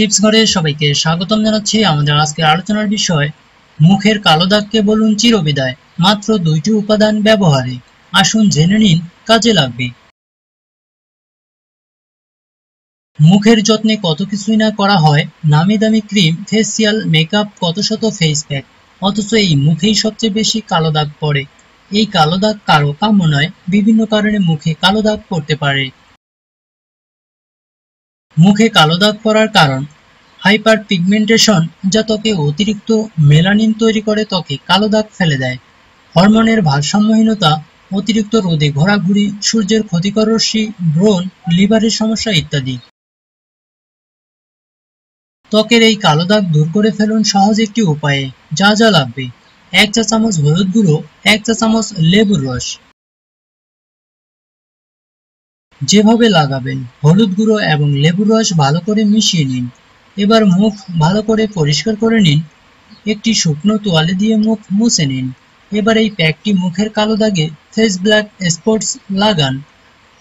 Tips ঘরে সবাইকে স্বাগতম জানাচ্ছি। আমাদের আজকের আলোচনার বিষয়, মুখের কালো দাগকে বলুন চিরবিদায়, মাত্র দুইটি উপাদান ব্যবহারে। আসুন জেনে নিন, কাজে লাগবে। মুখের যত্নে কত কিছুই না করা হয়, নামি দামি ক্রিম, ফেসিয়াল, মেকআপ, কত শত ফেস প্যাক, অথচ এই মুখেই সবচেয়ে বেশি কালো দাগ পড়ে। এই কালো দাগ কারও কাম্য নয়, বিভিন্ন কারণে মুখে কালো দাগ পড়তে পারে। মুখে কালো দাগ পড়ার কারণ হাইপার পিগমেন্টেশন যা ত্বকে অতিরিক্ত মেলানিন তৈরি করে ত্বকে কালো দাগ ফেলে দেয়। হরমোনের ভারসাম্যহীনতা, অতিরিক্ত রোদে ঘোরাঘুরি, সূর্যের ক্ষতিকর রশ্মি, ব্রণ, লিভারের সমস্যা ইত্যাদি। ত্বকের এই কালো দাগ দূর করে ফেলুন সহজ একটি উপায়ে, যা যা লাগবে। এক চা চামচ হলুদ গুঁড়ো, এক চা চামচ লেবুর রস। যেভাবে লাগাবেন, হলুদ গুঁড়ো এবং লেবুর রস ভালো করে মিশিয়ে নিন। এবার মুখ ভালো করে পরিষ্কার করে নিন। একটি শুকনো তোয়ালে দিয়ে মুখ মুছে নিন। এবার এই প্যাকটি মুখের কালো দাগে ফেস ব্ল্যাক স্পটস লাগান।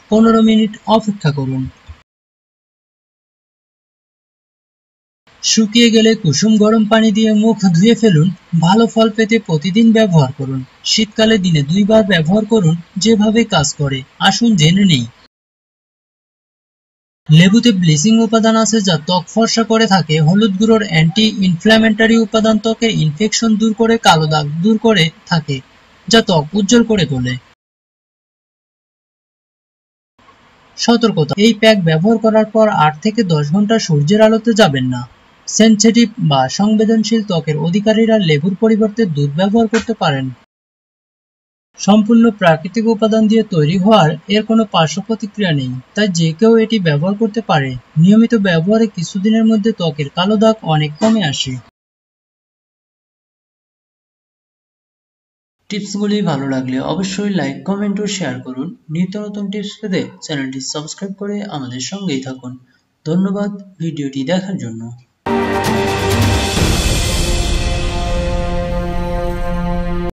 পনেরো মিনিট অপেক্ষা করুন। শুকিয়ে গেলে কুসুম গরম পানি দিয়ে মুখ ধুয়ে ফেলুন। ভালো ফল পেতে প্রতিদিন ব্যবহার করুন। শীতকালে দিনে দুইবার ব্যবহার করুন, যেভাবে কাজ করে। আসুন জেনে নেই। লেবুতে ব্লিচিং উপাদান আছে যা ত্বক ফর্সা করে থাকে, হলুদ গুঁড়োর অ্যান্টি ইনফ্ল্যামেন্টারি উপাদান ত্বকের ইনফেকশন দূর করে কালো দাগ দূর করে থাকে, যা ত্বক উজ্জ্বল করে তোলে। সতর্কতা, এই প্যাক ব্যবহার করার পর আট থেকে দশ ঘণ্টা সূর্যের আলোতে যাবেন না। সেনসিটিভ বা সংবেদনশীল ত্বকের অধিকারীরা লেবুর পরিবর্তে দুধ ব্যবহার করতে পারেন। সম্পূর্ণ প্রাকৃতিক উপাদান দিয়ে তৈরি হওয়ার এর কোনো পার্শ্ব প্রতিক্রিয়া নেই, তাই যে কেউ এটি ব্যবহার করতে পারে। নিয়মিত ব্যবহারে কিছুদিনের মধ্যে ত্বকের কালো দাগ অনেক কমে আসে। টিপসগুলি ভালো লাগলে অবশ্যই লাইক, কমেন্ট ও শেয়ার করুন। নিত্য নতুন টিপস পেতে চ্যানেলটি সাবস্ক্রাইব করে আমাদের সঙ্গেই থাকুন। ধন্যবাদ ভিডিওটি দেখার জন্য।